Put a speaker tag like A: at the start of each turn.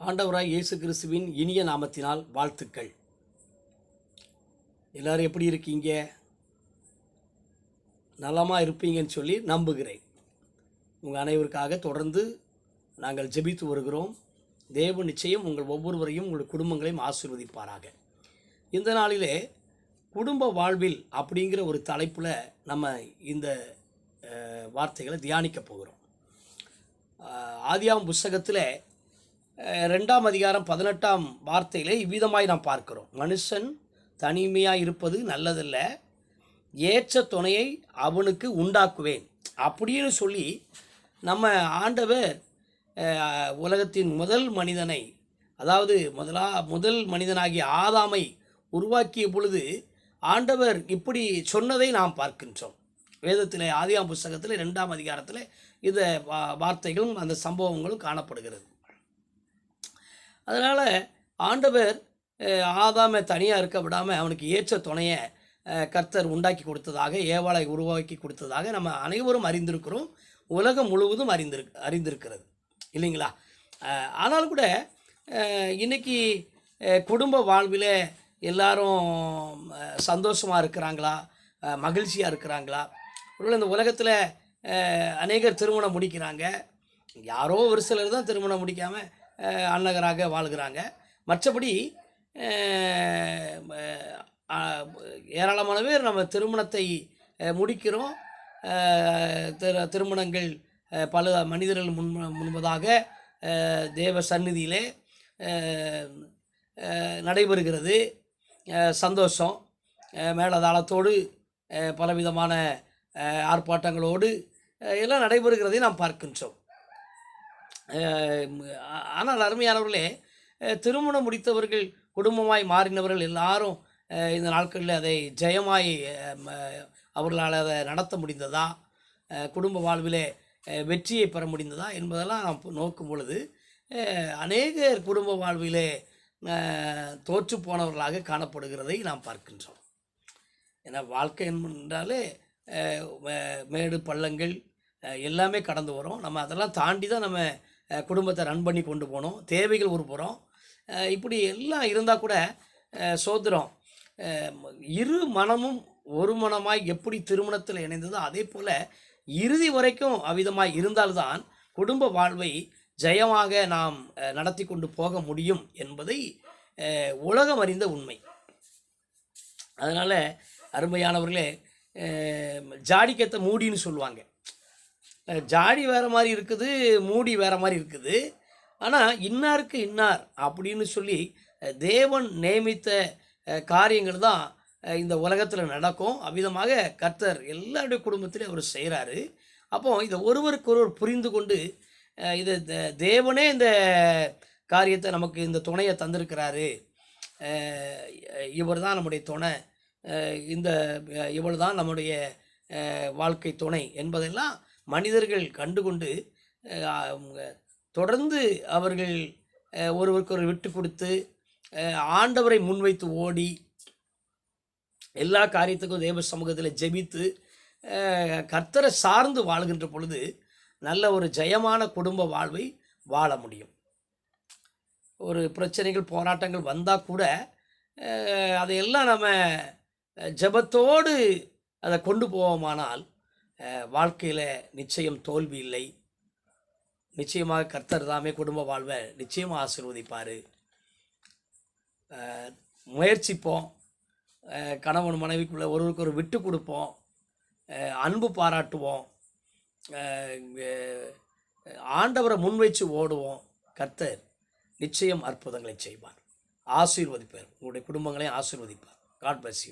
A: ஆண்டவராய் இயேசு கிறிஸ்துவின் இனிய நாமத்தினால் வாழ்த்துக்கள். எல்லாரும் எப்படி இருக்கீங்க? நலமாக இருப்பீங்கன்னு சொல்லி நம்புகிறேன். உங்கள் அனைவருக்காக தொடர்ந்து நாங்கள் ஜெபித்து வருகிறோம். தேவ நிச்சயம் உங்கள் ஒவ்வொருவரையும் உங்கள் குடும்பங்களையும் ஆசீர்வதிப்பாராக. இந்த நாளிலே குடும்ப வாழ்வில் அப்படிங்கிற ஒரு தலைப்பில் நம்ம இந்த வார்த்தைகளை தியானிக்க போகிறோம். ஆதியாம் புஸ்தகத்தில் ரெண்டாம் அதிகாரம் பதினெட்டாம் வார்த்தையிலே இவ்விதமாய் நாம் பார்க்கிறோம். மனுஷன் தனிமையாக இருப்பது நல்லதல்ல. ஏற்ற துணையை அவனுக்கு உண்டாக்குவேன். அப்படின்னு சொல்லி நம்ம ஆண்டவர் உலகத்தின் முதல் மனிதனை அதாவது முதலா முதல் மனிதனாகிய ஆதாமை உருவாக்கிய பொழுது ஆண்டவர் இப்படி சொன்னதை நாம் பார்க்கின்றோம். வேதத்தில் ஆதியாம் புஸ்தகத்தில் ரெண்டாம் அதிகாரத்தில் இந்த வார்த்தைகளும் அந்த சம்பவங்களும் காணப்படுகிறது. அதனால் ஆண்டவர் ஆதாமை தனியாக இருக்க விடாமல் அவனுக்கு ஏற்ற துணையை கர்த்தர் உண்டாக்கி கொடுத்ததாக ஏவாளை உருவாக்கி கொடுத்ததாக நம்ம அனைவரும் அறிந்திருக்கிறோம். உலகம் முழுவதும் அறிந்திரு அறிந்திருக்கிறது. இல்லைங்களா? ஆனால் ஆனாலும் கூட இன்றைக்கி இன்னைக்கு குடும்ப வாழ்வில் எல்லாரும் சந்தோஷமாக இருக்கிறாங்களா? மகிழ்ச்சியாக இருக்கிறாங்களா? ஒருவேளை இந்த உலகத்தில் அநேகர் திருமணம் முடிக்கிறாங்க. யாரோ ஒரு சிலர் தான் திருமணம் முடிக்காமல் அன்னகராக வாழ்கிறாங்க. மற்றபடி ஏராளமான பேர் நம்ம திருமணத்தை முடிக்கிறோம். திரு திருமணங்கள் பல மனிதர்கள் முன் முன்பதாக தேவ சந்நிதியிலே நடைபெறுகிறது. சந்தோஷம். மேலதாளத்தோடு மேளதாளத்தோடு பலவிதமான ஆர்ப்பாட்டங்களோடு எல்லாம் நடைபெறுகிறதை நாம் பார்க்கின்றோம். ஆனால் அருமையானவர்களே திருமணம் முடித்தவர்கள் குடும்பமாய் மாறினவர்கள் எல்லாரும் இந்த நாட்களில் அதை ஜெயமாய் ம- அவர்களால் அதை நடத்த முடிந்ததா? குடும்ப வாழ்விலே வெற்றியை பெற முடிந்ததா? என்பதெல்லாம் நாம் நோக்கும் பொழுது அநேக அநேகர் குடும்ப வாழ்விலே தோற்று போனவர்களாக காணப்படுகிறதை நாம் பார்க்கின்றோம். ஏன்னா வாழ்க்கை என்றாலே மேடு பள்ளங்கள் எல்லாமே கடந்து வரும். நம்ம அதெல்லாம் தாண்டி தான் நம்ம குடும்பத்தை ரன் பண்ணி கொண்டு போகணும். தேவைகள் ஒரு புறம். இப்படி எல்லாம் இருந்தால் கூட சோதரம் இரு மனமும் ஒரு மனமாய் எப்படி திருமணத்தில் இணைந்ததோ அதே போல் இறுதி வரைக்கும் அவ்விதமாய் இருந்தால்தான் குடும்ப வாழ்வை ஜெயமாக நாம் நடத்தி கொண்டு போக முடியும் என்பதை உலகம் அறிந்த உண்மை. அதனால் அருமையானவர்களே ஜாடிக்கத்தை மூடின்னு சொல்லுவாங்க. ஜாடி வேறு மாதிரி இருக்குது மூடி வேறு மாதிரி இருக்குது. ஆனால் இன்னாருக்கு இன்னார் அப்படின்னு சொல்லி தேவன் நியமித்த காரியங்கள் தான் இந்த உலகத்தில் நடக்கும். அவ்விதமாக கர்த்தர் எல்லாருடைய குடும்பத்திலையும் அவர் செய்கிறாரு அப்போ இதை ஒருவருக்கொருவர் புரிந்து கொண்டு இதை இது தேவனே இந்த காரியத்தை நமக்கு இந்த துணையை தந்திருக்கிறாரு. இவர் தான் நம்முடைய துணை. இந்த இவள் தான் நம்முடைய வாழ்க்கை துணை என்பதெல்லாம் மனிதர்கள் கண்டுகொண்டு தொடர்ந்து அவர்கள் ஒருவருக்கு ஒரு விட்டு கொடுத்து ஆண்டவரை முன்வைத்து ஓடி எல்லா காரியத்துக்கும் தேவ சமூகத்தில் ஜெபித்து கர்த்தரை சார்ந்து வாழ்கின்ற பொழுது நல்ல ஒரு ஜெயமான குடும்ப வாழ்வை வாழ முடியும். ஒரு பிரச்சனைகள் போராட்டங்கள் வந்தால் கூட அதையெல்லாம் நம்ம ஜபத்தோடு ஜெபத்தோடு அதை கொண்டு போவோமானால் வாழ்க்கையில் நிச்சயம் தோல்வி இல்லை. நிச்சயமாக கர்த்தர் தாமே குடும்ப வாழ்வை நிச்சயமாக ஆசீர்வதிப்பார். முயற்சிப்போம். கணவன் மனைவிக்குள்ளே ஒருவருக்கு ஒரு விட்டு கொடுப்போம் அன்பு பாராட்டுவோம். ஆண்டவரை முன்வைச்சு ஓடுவோம். கர்த்தர் நிச்சயம் அற்புதங்களை செய்வார். ஆசீர்வதிப்பார். உங்களுடைய குடும்பங்களையும் ஆசீர்வதிப்பார். God bless you